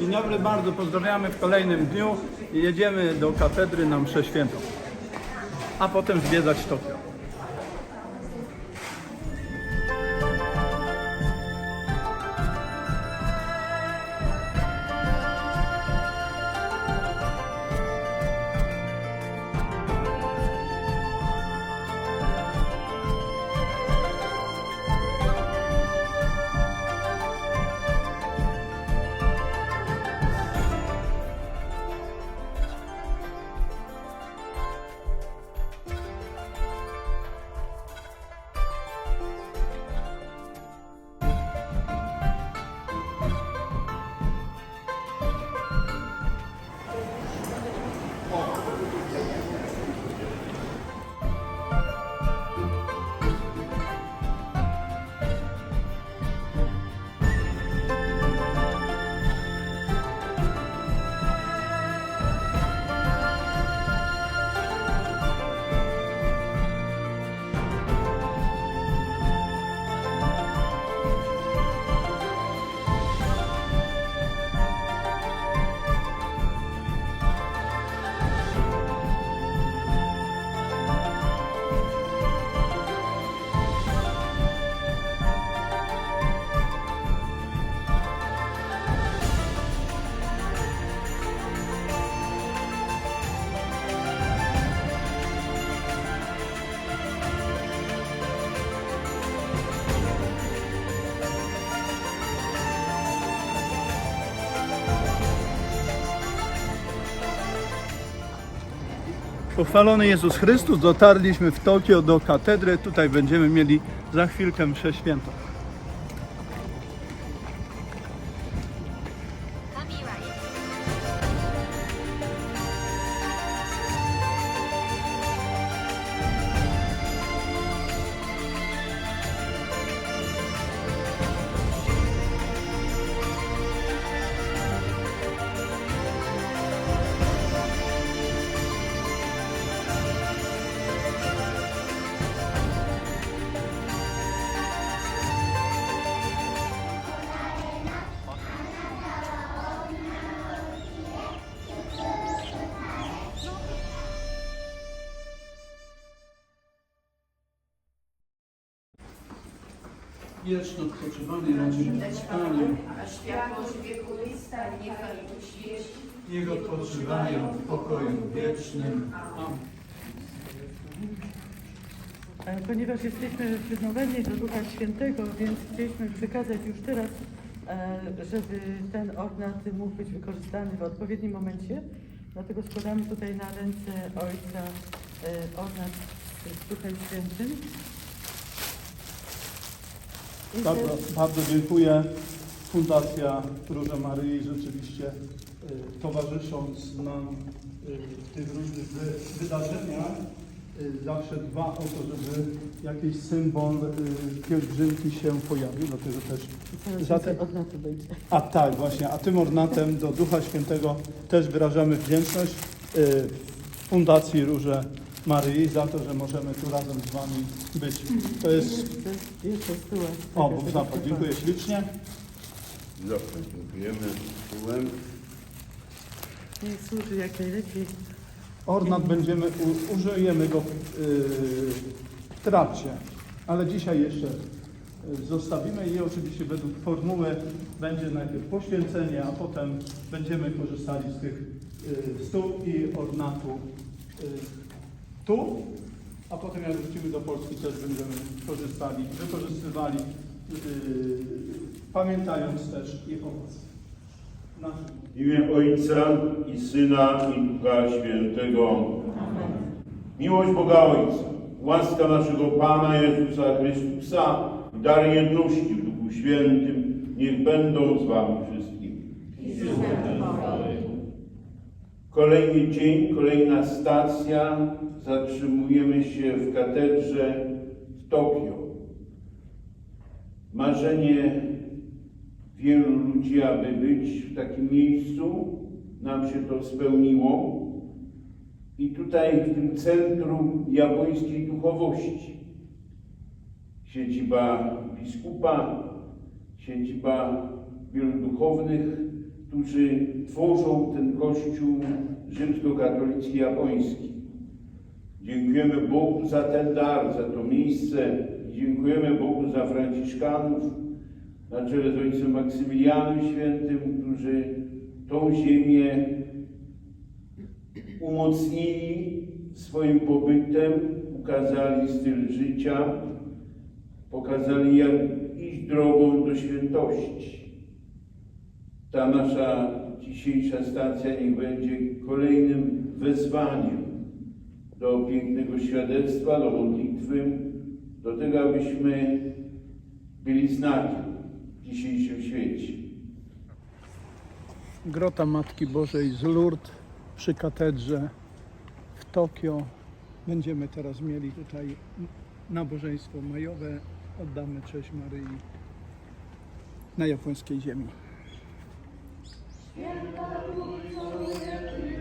Dzień dobry, bardzo pozdrawiamy w kolejnym dniu. Jedziemy do katedry na mszę świętą, a potem zwiedzać Tokio. Pochwalony Jezus Chrystus, dotarliśmy w Tokio do katedry. Tutaj będziemy mieli za chwilkę mszę świętą. Wieczno odpoczywany razem z Panem, a światłość wiekuista niechaj uświeci. niech odpoczywają w pokoju wiecznym. Amen. Ponieważ jesteśmy przyznowani do Ducha Świętego, więc chcieliśmy przekazać już teraz, e, żeby ten ornat mógł być wykorzystany w odpowiednim momencie. Dlatego składamy tutaj na ręce Ojca e, ornat z Duchem Świętym. Bardzo, bardzo dziękuję. Fundacja Róża Maryi rzeczywiście y, towarzysząc nam y, w tych różnych wy, wydarzeniach y, zawsze dba o to, żeby jakiś symbol pielgrzymki się pojawił, dlatego też Zaraz za więcej te- ornatu będzie. A tak, właśnie, a tym ornatem do Ducha Świętego też wyrażamy wdzięczność Fundacji Róże Maryi za to, że możemy tu razem z Wami być. To jest o, Bóg zapłać. Dziękuję ślicznie. Dobrze, dziękujemy. Tyłem. Niech służy jak najlepiej. Ornat będziemy, u, użyjemy go w, yy, w trakcie, ale dzisiaj jeszcze yy, zostawimy i oczywiście według formuły będzie najpierw poświęcenie, a potem będziemy korzystali z tych yy, stół i ornatu yy, tu, a potem jak wrócimy do Polski też będziemy korzystali, wykorzystywali, yy, pamiętając też i o Was. W imię Ojca i Syna i Ducha Świętego. Miłość Boga Ojca, łaska naszego Pana Jezusa Chrystusa i dar jedności w Duchu Świętym niech będą z Wami wszystkimi. Kolejny dzień, kolejna stacja. Zatrzymujemy się w katedrze w Tokio. Marzenie wielu ludzi, aby być w takim miejscu. Nam się to spełniło. I tutaj w tym centrum japońskiej duchowości siedziba biskupa, siedziba wielu duchownych którzy tworzą ten Kościół rzymskokatolicki japoński. Dziękujemy Bogu za ten dar, za to miejsce. Dziękujemy Bogu za Franciszkanów na czele z ojcem Maksymilianem Świętym, którzy tą ziemię umocnili swoim pobytem, ukazali styl życia, pokazali jak iść drogą do świętości. Ta nasza dzisiejsza stacja niech będzie kolejnym wezwaniem do pięknego świadectwa, do modlitwy, do tego, abyśmy byli znakiem w dzisiejszym świecie. Grota Matki Bożej z Lourdes przy katedrze w Tokio. Będziemy teraz mieli tutaj nabożeństwo majowe. Oddamy cześć Maryi na japońskiej ziemi. Wielka Trójco, Wielki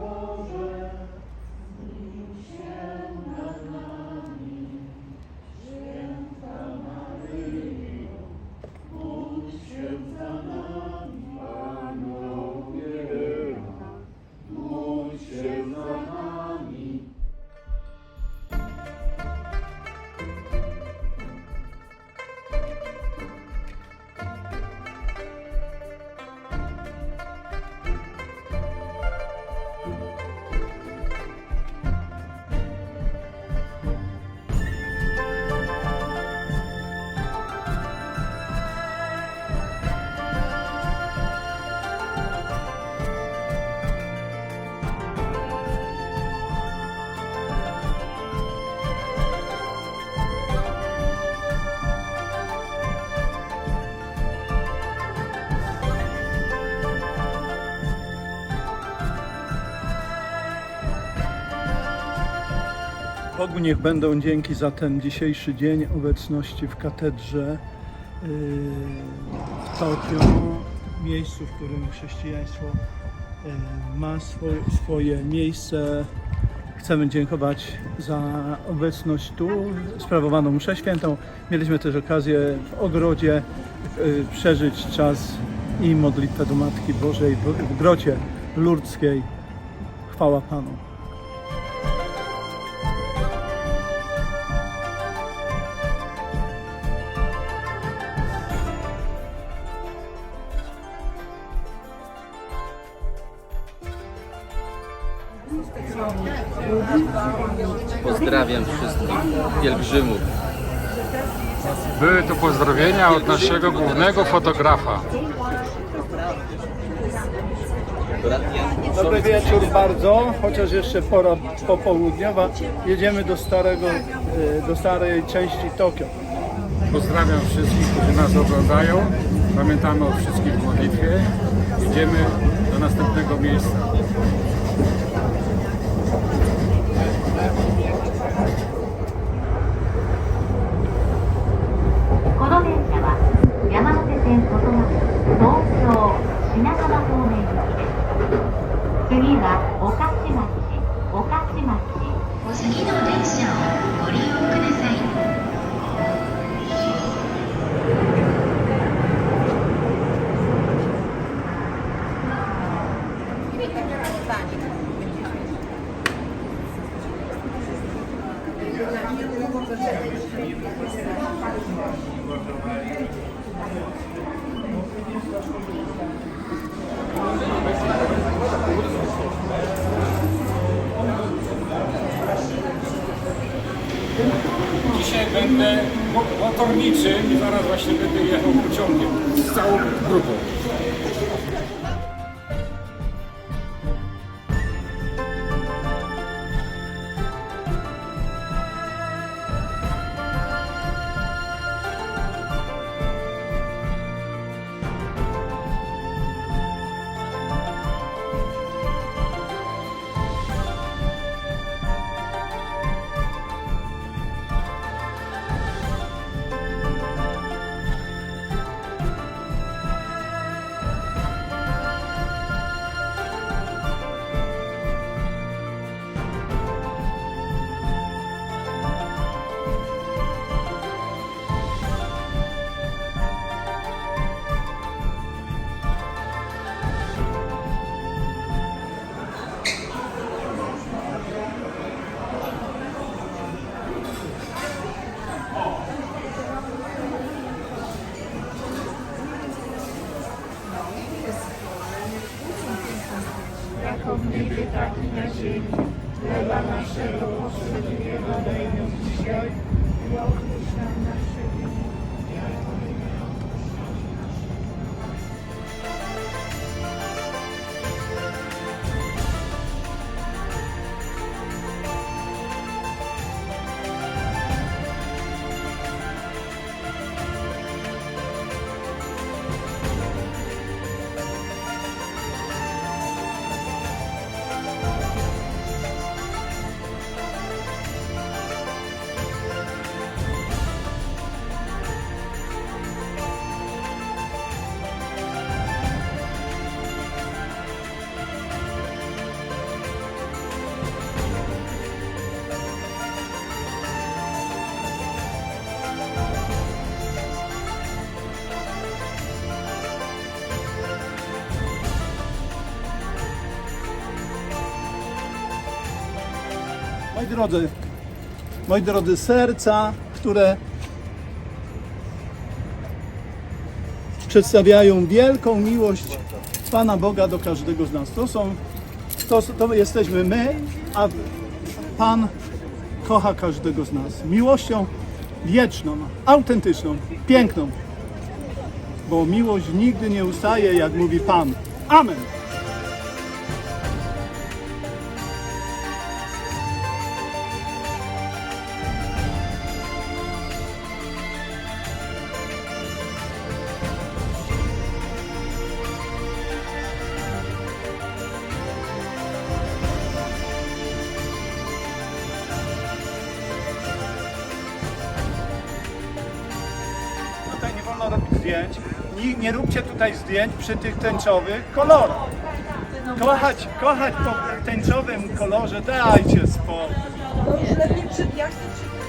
Boże, Bogu niech będą dzięki za ten dzisiejszy dzień obecności w katedrze yy, w Tokio, miejscu, w którym chrześcijaństwo yy, ma swoje, miejsce. Chcemy dziękować za obecność tu, sprawowaną mszę świętą. Mieliśmy też okazję w ogrodzie yy, przeżyć czas i modlitwę do Matki Bożej w grocie lurdzkiej. Chwała Panu. Pozdrawiam wszystkich pielgrzymów. Były to pozdrowienia od naszego głównego fotografa. Dobry wieczór bardzo, chociaż jeszcze pora popołudniowa. Jedziemy do starego, e, do starej części Tokio. Pozdrawiam wszystkich, którzy nas oglądają. Pamiętamy o wszystkich w modlitwie. Idziemy do następnego miejsca. は御徒町御徒町。次の電車をご利用ください。Będę mo- motorniczym i zaraz właśnie będę jechał pociągiem z całą grupą. Tak i na ziemi. Chleba naszego powszedniego daj nam dzisiaj i odpuść nam nasze winy, drodzy, moi drodzy, serca, które przedstawiają wielką miłość Pana Boga do każdego z nas. To są, to, to jesteśmy my, a Pan kocha każdego z nas. Miłością wieczną, autentyczną, piękną. Bo miłość nigdy nie ustaje, jak mówi Pan. Amen. Zdjęć. Nie, nie róbcie tutaj zdjęć przy tych tęczowych kolorach. Kochać, kochać po tęczowym kolorze, dajcie spokój. To już lepiej przy, ja chcę przy